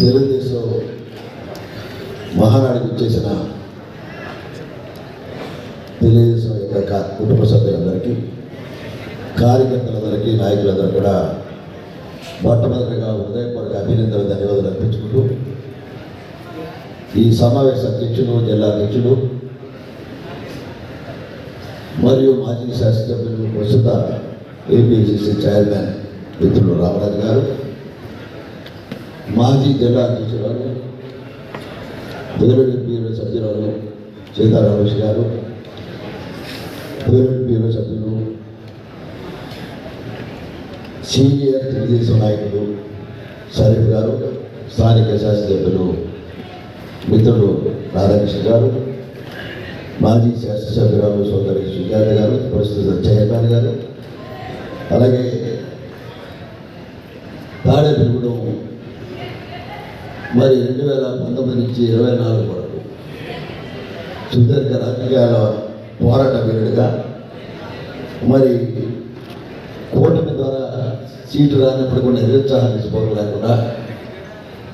తెలుగుదేశం మహానాడికి వచ్చేసిన తెలుగుదేశం యొక్క కుటుంబ సభ్యులందరికీ కార్యకర్తలందరికీ నాయకులందరూ కూడా మొట్టమొదటిగా హృదయపూర్వక అభినందనలు ధన్యవాదాలు అర్పించుకుంటూ ఈ సమావేశ అధ్యక్షులు జిల్లా అధ్యక్షులు మరియు మాజీ శాసనసభ్యులు ప్రస్తుత ఏపీసీసీ చైర్మన్ మిత్రులు రామరాజు గారు మాజీ జిల్లా అధ్యక్షురాలు పొదిరెడ్డి బ్యూరో సభ్యురాలు సీతారామేష్ గారు పొదిరెడ్డి పీరు సభ్యులు సీనియర్ తెలుగుదేశం నాయకులు షరీఫ్ గారు స్థానిక శాసనసభ్యులు మిత్రులు రాధాకృష్ణ గారు మాజీ శాసనసభ్యురాలు సోదరి సుజాత గారు ప్రస్తుత చైర్మన్ గారు అలాగే తాడేపల్లిగూడెం మరి రెండు వేల పంతొమ్మిది నుంచి ఇరవై నాలుగు వరకు సుదీర్ఘ రాజకీయాల పోరాట వీరుడిగా మరి కూటమి ద్వారా సీటు రానప్పుడు కూడా నిరుత్సాహాలు తీసుకోవడం లేకుండా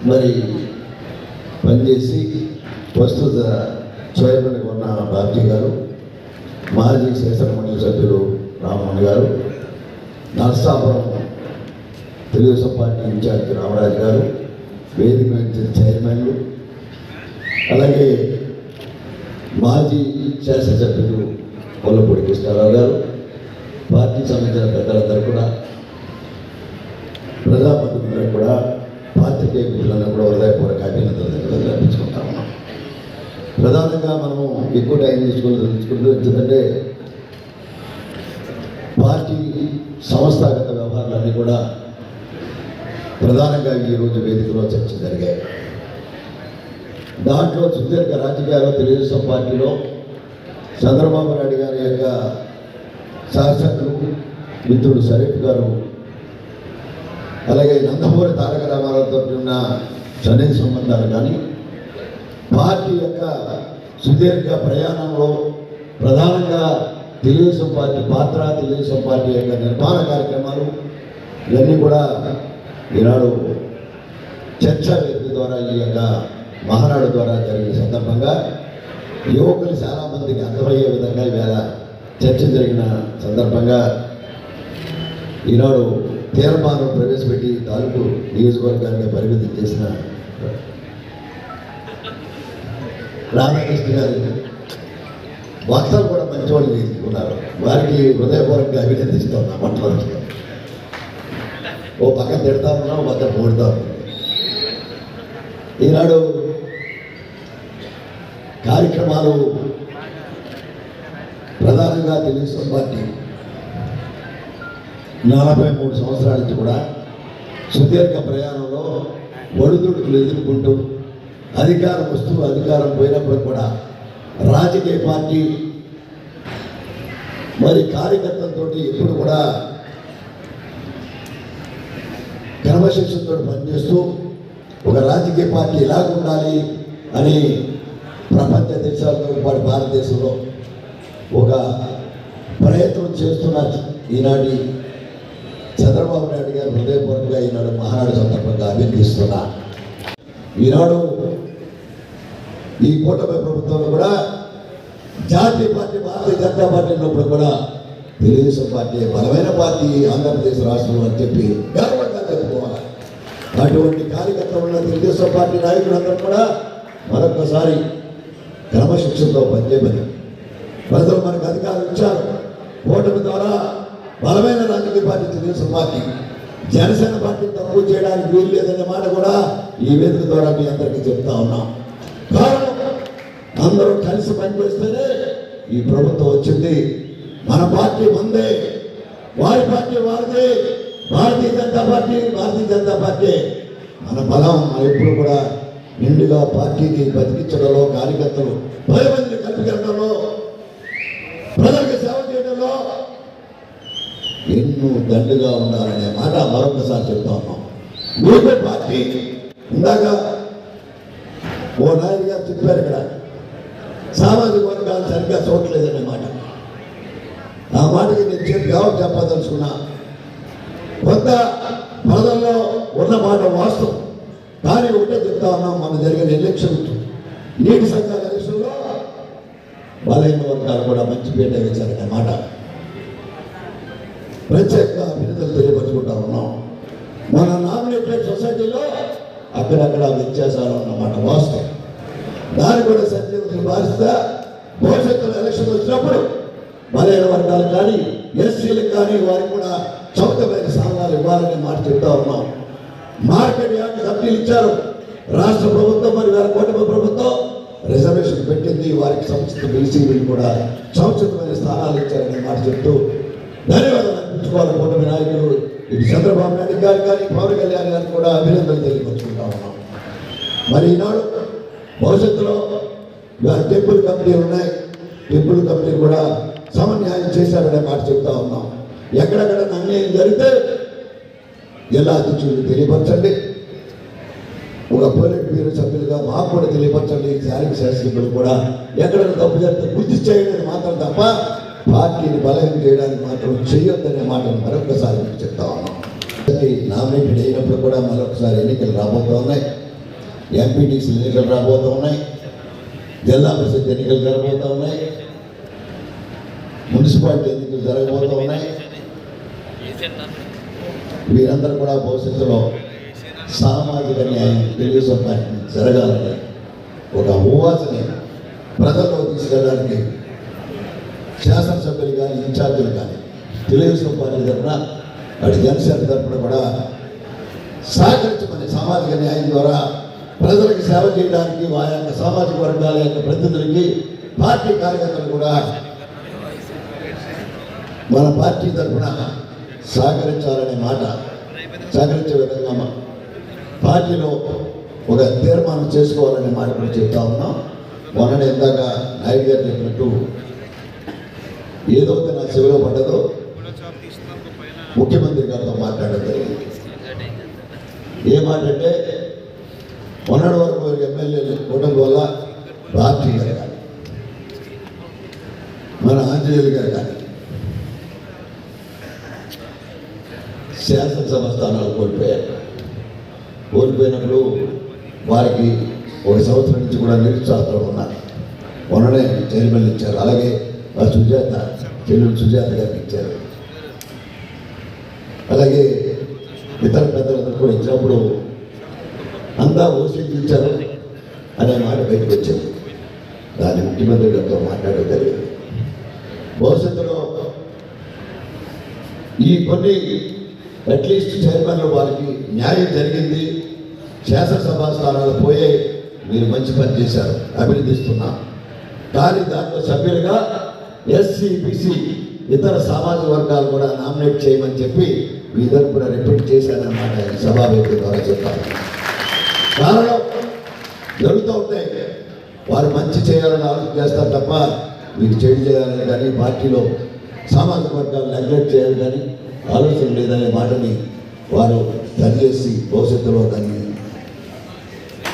మరి పనిచేసి ప్రస్తుత చైర్మన్గా ఉన్న బాబ్జీ గారు మాజీ శాసనమండలి సభ్యులు రామమోహన్ గారు నర్సాపురం తెలుగుదేశం పార్టీ ఇన్ఛార్జ్ రామరాజు గారు వేదిక చైర్మన్లు అలాగే మాజీ శాసనసభ్యులు పొల్లపూడి కృష్ణారావు గారు పార్టీ సంబంధించిన పెద్దలందరూ కూడా ప్రజాప్రతినిధులందరూ కూడా పాత్రికేయ మిత్రులందరూ కూడా హృదయపూర్వక అభినందనలు అర్పించుకుంటా ఉన్నాం. ప్రధానంగా మనము ఎక్కువ టైం తీసుకుని తెలుసుకుంటూ ఎందుకంటే పార్టీ సంస్థాగత వ్యవహారాలన్నీ కూడా ప్రధానంగా ఈరోజు వేదికలో చర్చ జరిగాయి. దాంట్లో సుదీర్ఘ రాజకీయాల్లో తెలుగుదేశం పార్టీలో చంద్రబాబు నాయుడు గారి యొక్క శాసకులు మిత్రుడు షరీఫ్ గారు అలాగే నందమూరి తారక రామారావుతో ఉన్న సన్నిధి సంబంధాలు కానీ పార్టీ యొక్క సుదీర్ఘ ప్రయాణంలో ప్రధానంగా తెలుగుదేశం పార్టీ పాత్ర తెలుగుదేశం పార్టీ యొక్క నిర్మాణ కార్యక్రమాలు ఇవన్నీ కూడా ఈనాడు చర్చా వేదిక ద్వారా ఈ యొక్క మహానాడు ద్వారా జరిగిన సందర్భంగా యువకులు చాలామందికి అర్థమయ్యే విధంగా వేళ చర్చ జరిగిన సందర్భంగా ఈనాడు తీర్మానం ప్రవేశపెట్టి తాలూకు నియోజకవర్గానికి పరిమితం చేసిన రాధాకృష్ణ గారి వక్తలు కూడా మంచి వాళ్ళు ఉన్నారు వారికి హృదయపూర్వకంగా అభినందిస్తున్నాం మొట్టమొదటి. ఓ పక్కన తిడతా ఉన్నా ఓ పక్కన పొడుతా ఈనాడు కార్యక్రమాలు ప్రధానంగా తెలుగుదేశం పార్టీ నలభై మూడు సంవత్సరాల నుంచి కూడా సుదీర్ఘ ప్రయాణంలో ఒడిదుడుకులు ఎదుర్కొంటూ అధికారం వస్తూ అధికారం పోయినప్పుడు కూడా రాజకీయ పార్టీ మరి కార్యకర్తలతో ఎప్పుడు కూడా క్రమశిక్షణతో పనిచేస్తూ ఒక రాజకీయ పార్టీ ఎలా ఉండాలి అని ప్రపంచ దేశాలతో పాటు భారతదేశంలో ఒక ప్రయత్నం చేస్తున్న ఈనాటి చంద్రబాబు నాయుడు గారు హృదయపూర్వకంగా ఈనాడు మహానాడు సందర్భంగా అభినందిస్తున్నా. ఈనాడు ఈ కూటమి ప్రభుత్వంలో కూడా జాతీయ పార్టీ భారతీయ జనతా పార్టీ ఉన్నప్పుడు కూడా తెలుగుదేశం పార్టీ బలమైన పార్టీ ఆంధ్రప్రదేశ్ రాష్ట్రంలో అని చెప్పి గర్వంగా చెప్పుకోవాలి అటువంటి కార్యకర్తలు ఉన్న తెలుగుదేశం పార్టీ నాయకులందరూ కూడా మరొకసారి క్రమశిక్షణతో పనిచేయమని. ప్రజలు మనకు అధికారం ఇచ్చారు. ఓటమి ద్వారా బలమైన రాజకీయ party Telugu Desam party Jana Sena party తక్కువ చేయడానికి వీలు లేదనే మాట కూడా ఈ వేదిక ద్వారా మీ అందరికీ చెప్తా ఉన్నాం. కారణం అందరూ కలిసి పనిచేస్తేనే ఈ ప్రభుత్వం వచ్చింది. మన పార్టీ మందే వారి పార్టీ వారిదే. Bharatiya Janata party Bharatiya Janata party. మన బలం మన ఎప్పుడు కూడా నిండుగా పార్టీని బతికించడంలో కార్యకర్తలు పది మందిని కల్పించడంలో ప్రజలకు సేవ చేయడంలో ఎన్నో దండుగా ఉండాలనే మాట మరొకసారి చెప్తా ఉన్నాం. మీకు పార్టీ ఇందాక ఓ నాయుడు గారు చెప్పారు ఇక్కడ సామాజిక వర్గాలు సరిగ్గా చూడలేదనే మాట. ఆ మాటకి నేను చెప్పి ఎవరు చెప్పదలుచుకున్నా. కొంత ప్రజల్లో ఉన్న మాట వాస్తవం. దాని ఒకటే చెప్తా ఉన్నాం మన జరిగిన ఎలక్షన్ నీటి సంఘాల ఎలక్షన్లో బలహీన వర్గాలు కూడా మంచి పీట వేశారనే మాట. ప్రత్యేక అభినందనలు తెలియపరుచుకుంటా ఉన్నాం. మన నామినేటెడ్ సొసైటీలో అక్కడక్కడ వ్యత్యాసాలు ఉన్నమాట వాస్తవం. దాన్ని కూడా సత్యవతులు భావిస్తా భవిష్యత్తులో ఎలక్షన్ వచ్చినప్పుడు బలహీన వర్గాలు కానీ ఎస్సీలకు కానీ వారికి కూడా సౌకర్యమైన ఇవ్వాలనే మాట చెప్తా ఉన్నాం. మార్కెట్ యార్డ్ కమిటీలు ఇచ్చారు. రాష్ట్ర ప్రభుత్వం మరి వేల కోట్ల ప్రభుత్వం రిజర్వేషన్ పెట్టింది. వారికి సంస్థ బీసీలు కూడా సముచితమైన స్థానాలు ఇచ్చారని మాట చెప్తూ ధన్యవాదాలు అర్పించుకోవాలి కూటమి నాయకులు. ఇటు చంద్రబాబు నాయుడు గారు కానీ పవన్ కళ్యాణ్ గారు కూడా అభినందనలు తెలియపరుచుకుంటా ఉన్నాం. మరి ఈనాడు భవిష్యత్తులో టెంపుల్ కంపెనీలు ఉన్నాయి. టెంపుల్ కంపెనీలు కూడా సమన్యాయం చేశారనే మాట చెప్తా ఉన్నాం. ఎక్కడెక్కడ అన్యాయం జరిగితే ఎలా అధ్యక్షులు తెలియపరచండి. ఒక పోలిట్ బ్యూరో సభ్యులుగా మాకు కూడా తెలియపరచండి. స్థానిక శాసనసభ్యులు కూడా ఎక్కడ తప్పు జరిగితే బుద్ధి చేయడానికి మాత్రం తప్ప పార్టీని బలహీనం చేయడానికి మాత్రం చేయొద్దనే మాటను మరొకసారి మీకు చెప్తా ఉన్నాం. నామినేటెడ్ అయినప్పుడు కూడా మరొకసారి ఎన్నికలు రాబోతూ ఉన్నాయి. ఎంపీటీసీ ఎన్నికలు రాబోతూ ఉన్నాయి. జిల్లా పరిషత్ ఎన్నికలు జరగబోతూ ఉన్నాయి. మున్సిపాలిటీ ఎన్నికలు జరగబోతూ ఉన్నాయి. వీరందరూ కూడా భవిష్యత్తులో సామాజిక న్యాయం తెలుగుదేశం పార్టీ జరగాలని ఒక ఊహాసని ప్రజల్లో తీసుకెళ్ళడానికి శాసనసభ్యులు కానీ ఇన్ఛార్జీలు కానీ తెలుగుదేశం పార్టీ తరఫున అటు జనసేన తరఫున కూడా సహకరించమని సామాజిక న్యాయం ద్వారా ప్రజలకు సేవ చేయడానికి వారి యొక్క సామాజిక వర్గాల యొక్క ప్రతినిధులకి పార్టీ కార్యకర్తలు కూడా మన పార్టీ తరఫున సహకరించాలనే మాట సహకరించే విధంగా పార్టీలో ఒక తీర్మానం చేసుకోవాలనే మాట కూడా చెప్తా ఉన్నాం. మొన్న ఇందాక నాయుడు గారు చెప్పినట్టు ఏదైతే నా చెవిలో పడ్డదో ముఖ్యమంత్రి గారితో మాట్లాడడం జరిగింది. ఏ మాట అంటే మొన్నటి వరకు ఎమ్మెల్యేలు కూటమి వల్ల పార్టీ గారు కానీ మన ఆంజనేయులు గారు కానీ శాసనసభ స్థానాలు కోల్పోయారు. కోల్పోయినప్పుడు వారికి ఒక సంవత్సరం నుంచి కూడా నిరుత్సాహంలో ఉన్నారు మొన్ననే చైర్మన్ ఇచ్చారు. అలాగే ఆ సుజాత చెల్లెలు సుజాత గారికి ఇచ్చారు. అలాగే ఇతర పెద్దలందరూ కూడా ఇచ్చినప్పుడు అంతా ఓసీకి ఇచ్చారు అనే మాట బయటకు వచ్చింది. దాన్ని ముఖ్యమంత్రి గారితో మాట్లాడడం జరిగింది. భవిష్యత్తులో ఈ కొన్ని అట్లీస్ట్ చైర్మన్లు వారికి న్యాయం జరిగింది. శాసనసభ స్థానాలు పోయే మీరు మంచి పని చేశారు. అభినందిస్తున్నా. కానీ దాంట్లో సభ్యులుగా ఎస్సీ బీసీ ఇతర సామాజిక వర్గాలు కూడా నామినేట్ చేయమని చెప్పి మీ కూడా రిపీట్ చేశారన్నమాట ఈ సభావేదిక ద్వారా చెప్పాలి. కారణం జరుగుతూ ఉంటాయి వారు మంచి చేయాలని ఆలోచన చేస్తారు తప్ప మీకు చెడు చేయాలని కానీ పార్టీలో సామాజిక వర్గాలు నెగ్లెక్ట్ చేయాలి కానీ ఆలోచన లేదనే మాటని వారు సరిచేసి భవిష్యత్తులో దాన్ని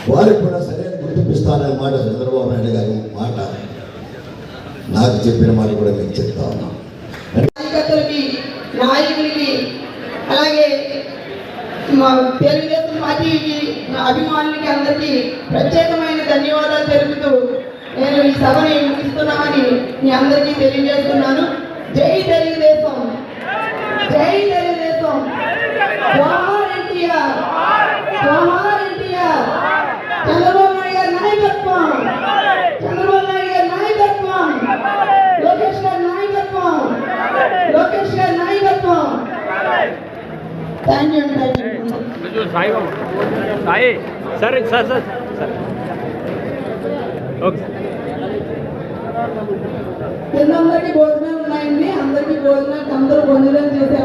వారికి కూడా సరైన గుర్తిపిస్తాననే మాట చంద్రబాబు నాయుడు గారి మాట. నాకు చెప్పిన మాట కూడా మీకు చెప్తా ఉన్నాను నాయకులకి అలాగే మా తెలుగుదేశం పార్టీకి నా అభిమానులకి అందరికీ ప్రత్యేకమైన ధన్యవాదాలు తెలుపుతూ నేను ఈ సభని ముగిస్తున్నామని మీ అందరికీ తెలియజేస్తున్నాను. జై తెలుగుదేశం! ஜெய் தெலுதேசம் ஜவஹர் என்டிஆர் ஜவஹர் என்டிஆர் சந்திரபாபு நாயுடு நாய் பெட்பான் சந்திரபாபு நாயுடு நாய் பெட்பான் லோகேஷ் கார் நாய் பெட்பான் லோகேஷ் கார் நாய் பெட்பான் தேங்க்யூ தேங்க்யூ சாய் Sai sir sir sir sir okay అందరికీ భోజనాలు ఉన్నాయండి. అందరికీ భోజనాలు అందరూ భోజనం చేసి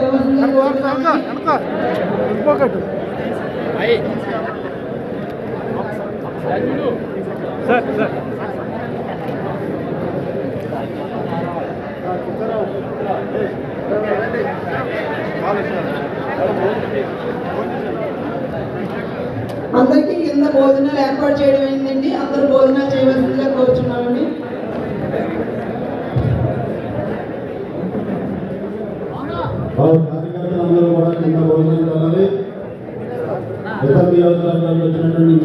అందరికీ కింద భోజనాలు ఏర్పాటు చేయడం అయిందండి అందరూ భోజనాలు అందరూ కూడా భోజనం చేయాలి ఇతర నియోజకవర్గాలకు వచ్చినటువంటి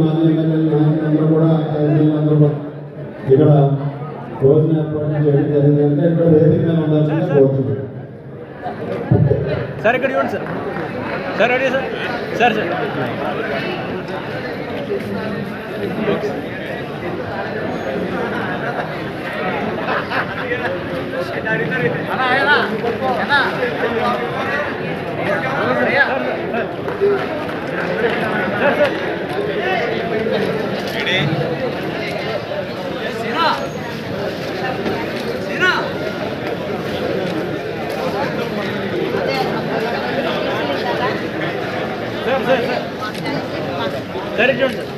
మాజీ ఎమ్మెల్యేలు నాయకులందరూ కూడా అందరూ ఇక్కడ భోజనం ఏర్పాటు చేయడం జరిగింది. అంటే ఇక్కడ వేదిక మీద సార్ ఇక్కడ sir. Sir ready sir? Sir sir. Sir sir